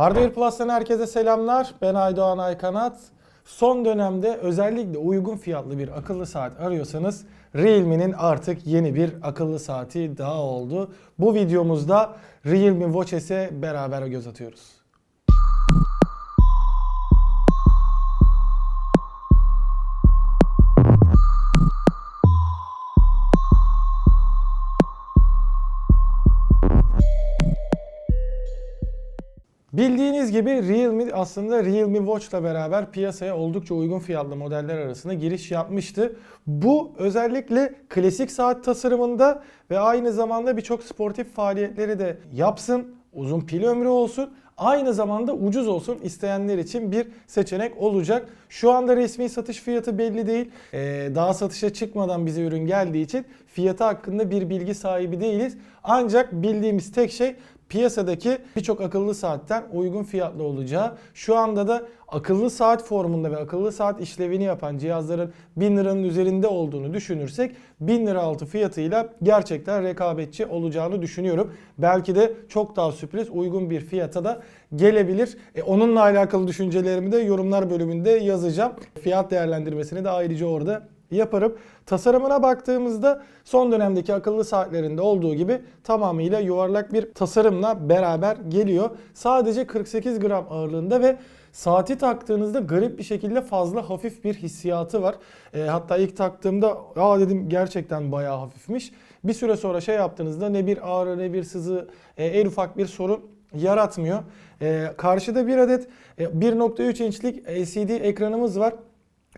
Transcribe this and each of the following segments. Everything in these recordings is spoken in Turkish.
Hardware Plus'tan herkese selamlar. Ben Aydoğan Aykanat. Son dönemde özellikle uygun fiyatlı bir akıllı saat arıyorsanız Realme'nin artık yeni bir akıllı saati daha oldu. Bu videomuzda Realme Watch S'e beraber göz atıyoruz. Bildiğiniz gibi Realme aslında Realme Watch ile beraber piyasaya oldukça uygun fiyatlı modeller arasında giriş yapmıştı. Bu özellikle klasik saat tasarımında ve aynı zamanda birçok sportif faaliyetleri de yapsın, uzun pil ömrü olsun, aynı zamanda ucuz olsun isteyenler için bir seçenek olacak. Şu anda resmi satış fiyatı belli değil. Ee, daha satışa çıkmadan bize ürün geldiği için fiyatı hakkında bir bilgi sahibi değiliz. Ancak bildiğimiz tek şey piyasadaki birçok akıllı saatten uygun fiyatlı olacağı. Şu anda da akıllı saat formunda ve akıllı saat işlevini yapan cihazların 1000 liranın üzerinde olduğunu düşünürsek 1000 lira altı fiyatıyla gerçekten rekabetçi olacağını düşünüyorum. Belki de çok daha sürpriz uygun bir fiyata da gelebilir. E, onunla alakalı düşüncelerimi de yorumlar bölümünde yazacağım. Fiyat değerlendirmesini de ayrıca orada yaparım. Tasarımına baktığımızda son dönemdeki akıllı saatlerinde olduğu gibi tamamıyla yuvarlak bir tasarımla beraber geliyor. Sadece 48 gram ağırlığında ve saati taktığınızda garip bir şekilde fazla hafif bir hissiyatı var. E, hatta ilk taktığımda aa dedim gerçekten bayağı hafifmiş. Bir süre sonra şey yaptığınızda ne bir ağrı ne bir sızı e, en ufak bir sorun yaratmıyor. E, karşıda bir adet e, 1.3 inçlik LCD ekranımız var.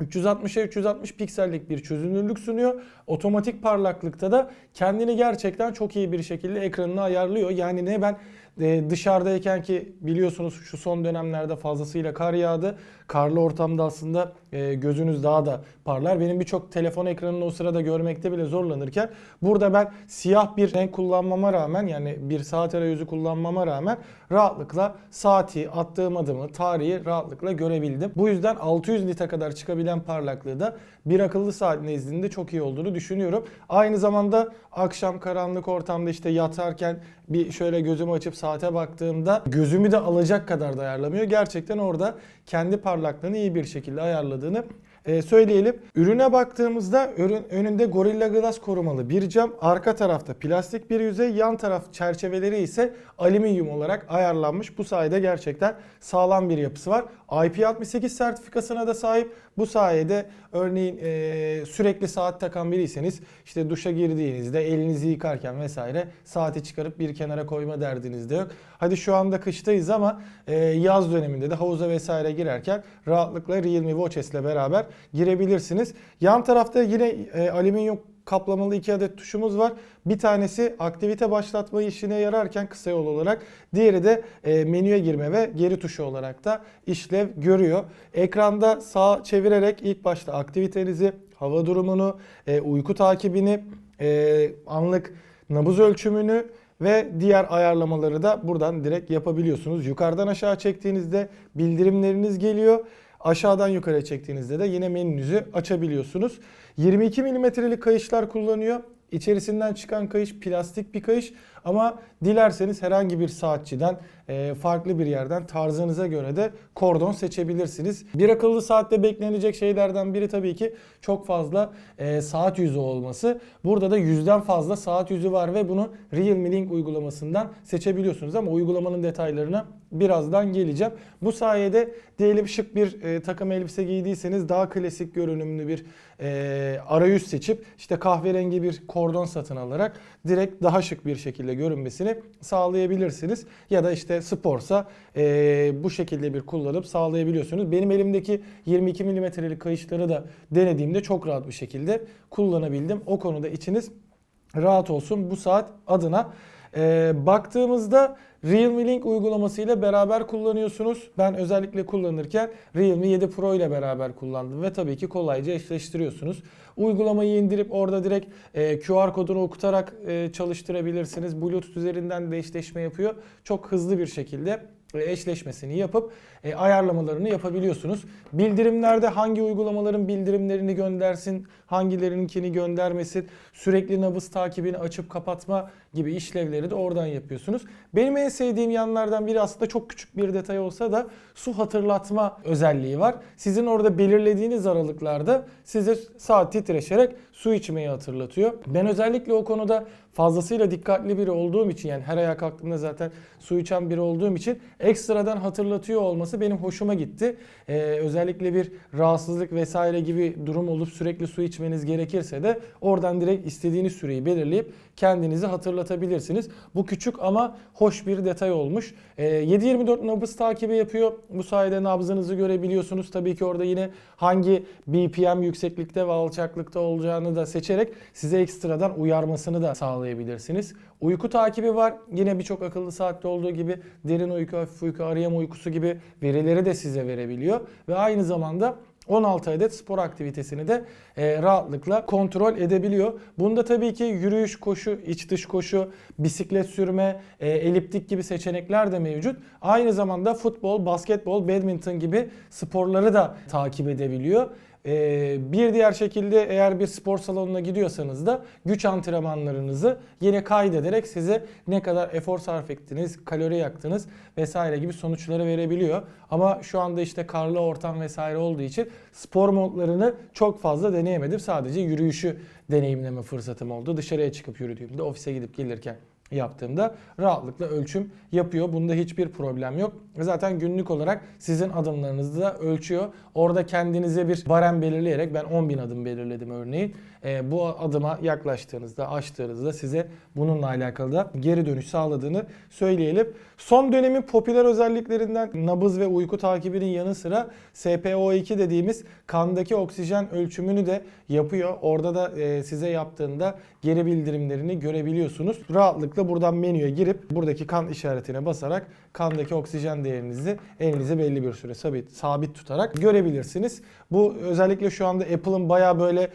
360'a 360 piksellik bir çözünürlük sunuyor. Otomatik parlaklıkta da kendini gerçekten çok iyi bir şekilde ekranını ayarlıyor. Yani ne ben e, dışarıdayken ki biliyorsunuz şu son dönemlerde fazlasıyla kar yağdı. Karlı ortamda aslında e, gözünüz daha da parlar. Benim birçok telefon ekranını o sırada görmekte bile zorlanırken burada ben siyah bir renk kullanmama rağmen yani bir saat arayüzü kullanmama rağmen rahatlıkla saati, attığım adımı, tarihi rahatlıkla görebildim. Bu yüzden 600 nite kadar çıkabilen parlaklığı da bir akıllı saat nezdinde çok iyi olduğunu düşünüyorum. Aynı zamanda akşam karanlık ortamda işte yatarken bir şöyle gözümü açıp saate baktığımda gözümü de alacak kadar da ayarlamıyor. Gerçekten orada kendi parlaklığını iyi bir şekilde ayarladığını e, söyleyelim. Ürüne baktığımızda ürün önünde Gorilla Glass korumalı bir cam, arka tarafta plastik bir yüzey, yan taraf çerçeveleri ise alüminyum olarak ayarlanmış. Bu sayede gerçekten sağlam bir yapısı var. IP68 sertifikasına da sahip. Bu sayede örneğin e, sürekli saat takan biriyseniz işte duşa girdiğinizde elinizi yıkarken vesaire saati çıkarıp bir kenara koyma derdiniz de yok. Hadi şu anda kıştayız ama e, yaz döneminde de havuza vesaire girerken rahatlıkla Realme Watch S ile beraber girebilirsiniz. Yan tarafta yine e, alüminyum kaplamalı iki adet tuşumuz var. Bir tanesi aktivite başlatma işine yararken kısa yol olarak, diğeri de e, menüye girme ve geri tuşu olarak da işlev görüyor. Ekranda sağ çevirerek ilk başta aktivitenizi, hava durumunu, e, uyku takibini, e, anlık nabız ölçümünü ve diğer ayarlamaları da buradan direkt yapabiliyorsunuz. Yukarıdan aşağı çektiğinizde bildirimleriniz geliyor. Aşağıdan yukarı çektiğinizde de yine menünüzü açabiliyorsunuz. 22 milimetrelik kayışlar kullanıyor. İçerisinden çıkan kayış plastik bir kayış ama dilerseniz herhangi bir saatçiden e, farklı bir yerden tarzınıza göre de kordon seçebilirsiniz. Bir akıllı saatte beklenecek şeylerden biri tabii ki çok fazla e, saat yüzü olması. Burada da yüzden fazla saat yüzü var ve bunu Realme Link uygulamasından seçebiliyorsunuz ama uygulamanın detaylarına birazdan geleceğim. Bu sayede diyelim şık bir e, takım elbise giydiyseniz daha klasik görünümlü bir e, arayüz seçip işte kahverengi bir kordon satın alarak direkt daha şık bir şekilde görünmesini sağlayabilirsiniz. Ya da işte sporsa e, bu şekilde bir kullanıp sağlayabiliyorsunuz. Benim elimdeki 22 milimetrelik kayışları da denediğimde çok rahat bir şekilde kullanabildim. O konuda içiniz rahat olsun bu saat adına. Ee, baktığımızda Realme Link uygulamasıyla beraber kullanıyorsunuz. Ben özellikle kullanırken Realme 7 Pro ile beraber kullandım ve tabii ki kolayca eşleştiriyorsunuz. Uygulamayı indirip orada direkt e, QR kodunu okutarak e, çalıştırabilirsiniz. Bluetooth üzerinden de eşleşme yapıyor. Çok hızlı bir şekilde e, eşleşmesini yapıp e, ayarlamalarını yapabiliyorsunuz. Bildirimlerde hangi uygulamaların bildirimlerini göndersin, hangilerininkini göndermesin, sürekli nabız takibini açıp kapatma gibi işlevleri de oradan yapıyorsunuz. Benim en sevdiğim yanlardan biri aslında çok küçük bir detay olsa da su hatırlatma özelliği var. Sizin orada belirlediğiniz aralıklarda size saat titreşerek su içmeyi hatırlatıyor. Ben özellikle o konuda fazlasıyla dikkatli biri olduğum için yani her ayağa kalktığımda zaten su içen biri olduğum için ekstradan hatırlatıyor olması benim hoşuma gitti. Ee, özellikle bir rahatsızlık vesaire gibi durum olup sürekli su içmeniz gerekirse de oradan direkt istediğiniz süreyi belirleyip kendinizi hatırlatabilirsiniz. Bu küçük ama hoş bir detay olmuş. Ee, 7-24 nabız takibi yapıyor. Bu sayede nabzınızı görebiliyorsunuz. Tabii ki orada yine hangi BPM yükseklikte ve alçaklıkta olacağını da seçerek size ekstradan uyarmasını da sağlayabilirsiniz. Uyku takibi var. Yine birçok akıllı saatte olduğu gibi derin uyku, hafif uyku, arayama uykusu gibi verileri de size verebiliyor. Ve aynı zamanda 16 adet spor aktivitesini de e, rahatlıkla kontrol edebiliyor. Bunda tabii ki yürüyüş, koşu, iç dış koşu, bisiklet sürme, e, eliptik gibi seçenekler de mevcut. Aynı zamanda futbol, basketbol, badminton gibi sporları da takip edebiliyor. Ee, bir diğer şekilde eğer bir spor salonuna gidiyorsanız da güç antrenmanlarınızı yine kaydederek size ne kadar efor sarf ettiniz, kalori yaktınız vesaire gibi sonuçları verebiliyor. Ama şu anda işte karlı ortam vesaire olduğu için spor modlarını çok fazla deneyemedim. Sadece yürüyüşü deneyimleme fırsatım oldu. Dışarıya çıkıp yürüdüğümde, ofise gidip gelirken yaptığımda rahatlıkla ölçüm yapıyor. Bunda hiçbir problem yok. Zaten günlük olarak sizin adımlarınızı da ölçüyor. Orada kendinize bir barem belirleyerek ben 10.000 adım belirledim örneğin. E, bu adıma yaklaştığınızda, aştığınızda size bununla alakalı da geri dönüş sağladığını söyleyelim. Son dönemin popüler özelliklerinden nabız ve uyku takibinin yanı sıra SPO2 dediğimiz kandaki oksijen ölçümünü de yapıyor. Orada da e, size yaptığında geri bildirimlerini görebiliyorsunuz. Rahatlıkla buradan menüye girip buradaki kan işaretine basarak kandaki oksijen değerinizi elinize belli bir süre sabit, sabit tutarak görebilirsiniz. Bu özellikle şu anda Apple'ın baya böyle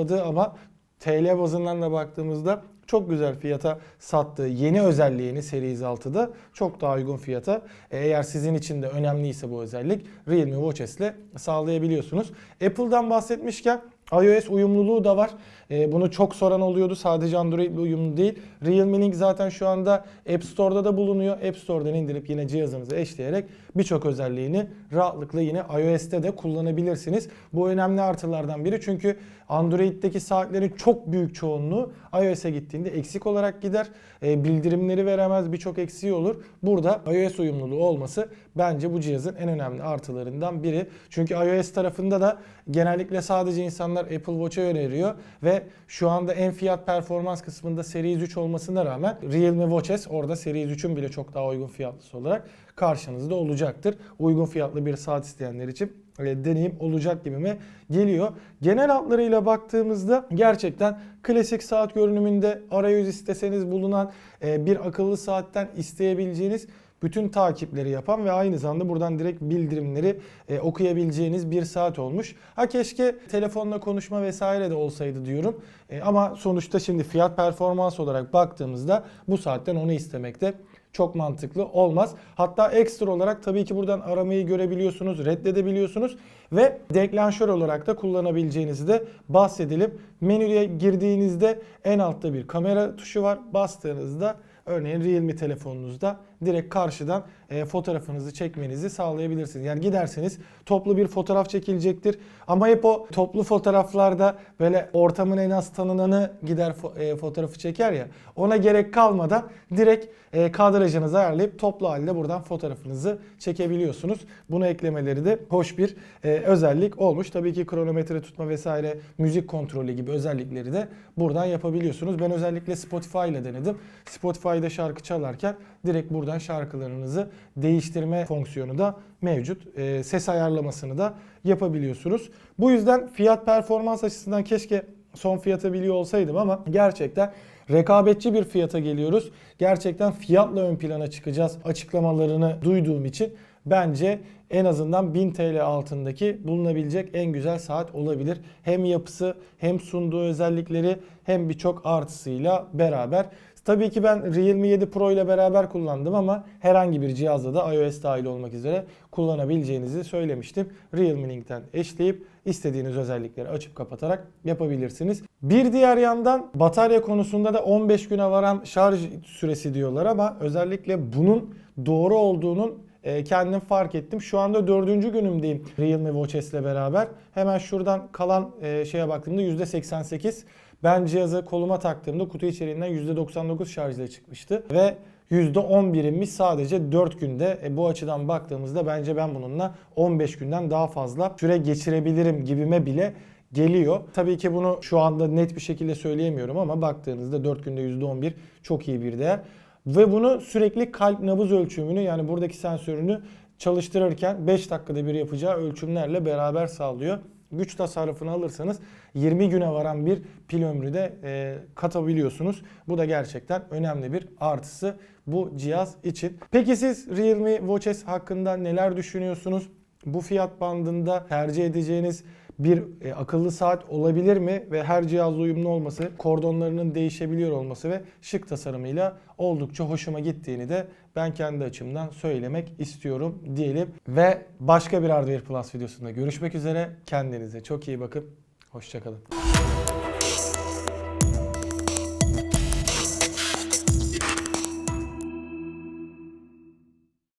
cafcafladığı ama TL bazından da baktığımızda çok güzel fiyata sattığı yeni özelliğini Series 6'da çok daha uygun fiyata e, eğer sizin için de önemliyse bu özellik Realme Watch S ile sağlayabiliyorsunuz. Apple'dan bahsetmişken iOS uyumluluğu da var. E, bunu çok soran oluyordu. Sadece Android ile uyumlu değil. Realme Link zaten şu anda App Store'da da bulunuyor. App Store'dan indirip yine cihazınıza eşleyerek birçok özelliğini rahatlıkla yine iOS'te de kullanabilirsiniz. Bu önemli artılardan biri çünkü Android'deki saatlerin çok büyük çoğunluğu iOS'e gittiğinde eksik olarak gider. E, bildirimleri veremez birçok eksiği olur. Burada iOS uyumluluğu olması bence bu cihazın en önemli artılarından biri. Çünkü iOS tarafında da genellikle sadece insanlar Apple Watch'a öneriyor ve şu anda en fiyat performans kısmında Series 3 olmasına rağmen Realme Watch S orada Series 3'ün bile çok daha uygun fiyatlısı olarak karşınızda olacaktır. Uygun fiyatlı bir saat isteyenler için e, deneyim olacak gibime geliyor. Genel hatlarıyla baktığımızda gerçekten klasik saat görünümünde arayüz isteseniz bulunan e, bir akıllı saatten isteyebileceğiniz bütün takipleri yapan ve aynı zamanda buradan direkt bildirimleri e, okuyabileceğiniz bir saat olmuş. Ha keşke telefonla konuşma vesaire de olsaydı diyorum. E, ama sonuçta şimdi fiyat performans olarak baktığımızda bu saatten onu istemekte çok mantıklı olmaz. Hatta ekstra olarak tabii ki buradan aramayı görebiliyorsunuz, reddedebiliyorsunuz ve deklanşör olarak da kullanabileceğinizi de bahsedelim. Menüye girdiğinizde en altta bir kamera tuşu var. Bastığınızda örneğin Realme telefonunuzda direkt karşıdan e, fotoğrafınızı çekmenizi sağlayabilirsiniz. Yani giderseniz toplu bir fotoğraf çekilecektir. Ama hep o toplu fotoğraflarda böyle ortamın en az tanınanı gider fo- e, fotoğrafı çeker ya. Ona gerek kalmadan direkt e, kadrajınızı ayarlayıp toplu halde buradan fotoğrafınızı çekebiliyorsunuz. Bunu eklemeleri de hoş bir e, özellik olmuş. Tabii ki kronometre tutma vesaire müzik kontrolü gibi özellikleri de buradan yapabiliyorsunuz. Ben özellikle Spotify ile denedim. Spotify'da şarkı çalarken direkt buradan şarkılarınızı değiştirme fonksiyonu da mevcut. E, ses ayarlamasını da yapabiliyorsunuz. Bu yüzden fiyat performans açısından keşke son fiyata biliyor olsaydım ama gerçekten rekabetçi bir fiyata geliyoruz. Gerçekten fiyatla ön plana çıkacağız açıklamalarını duyduğum için bence en azından 1000 TL altındaki bulunabilecek en güzel saat olabilir. Hem yapısı hem sunduğu özellikleri hem birçok artısıyla beraber. Tabii ki ben Realme 7 Pro ile beraber kullandım ama herhangi bir cihazda da iOS dahil olmak üzere kullanabileceğinizi söylemiştim. Realme Link'ten eşleyip istediğiniz özellikleri açıp kapatarak yapabilirsiniz. Bir diğer yandan batarya konusunda da 15 güne varan şarj süresi diyorlar ama özellikle bunun doğru olduğunun e, kendim fark ettim. Şu anda dördüncü günümdeyim Realme Watch S ile beraber. Hemen şuradan kalan e, şeye baktığımda %88. Ben cihazı koluma taktığımda kutu içeriğinden %99 şarjla çıkmıştı. Ve %11'inmiş sadece 4 günde. E, bu açıdan baktığımızda bence ben bununla 15 günden daha fazla süre geçirebilirim gibime bile geliyor. Tabii ki bunu şu anda net bir şekilde söyleyemiyorum ama baktığınızda 4 günde %11 çok iyi bir değer. Ve bunu sürekli kalp nabız ölçümünü yani buradaki sensörünü çalıştırırken 5 dakikada bir yapacağı ölçümlerle beraber sağlıyor. Güç tasarrufunu alırsanız 20 güne varan bir pil ömrü de e, katabiliyorsunuz. Bu da gerçekten önemli bir artısı bu cihaz için. Peki siz Realme Watch S hakkında neler düşünüyorsunuz? Bu fiyat bandında tercih edeceğiniz bir e, akıllı saat olabilir mi ve her cihazla uyumlu olması, kordonlarının değişebiliyor olması ve şık tasarımıyla oldukça hoşuma gittiğini de ben kendi açımdan söylemek istiyorum diyelim. Ve başka bir Hardware Plus videosunda görüşmek üzere. Kendinize çok iyi bakın. Hoşçakalın.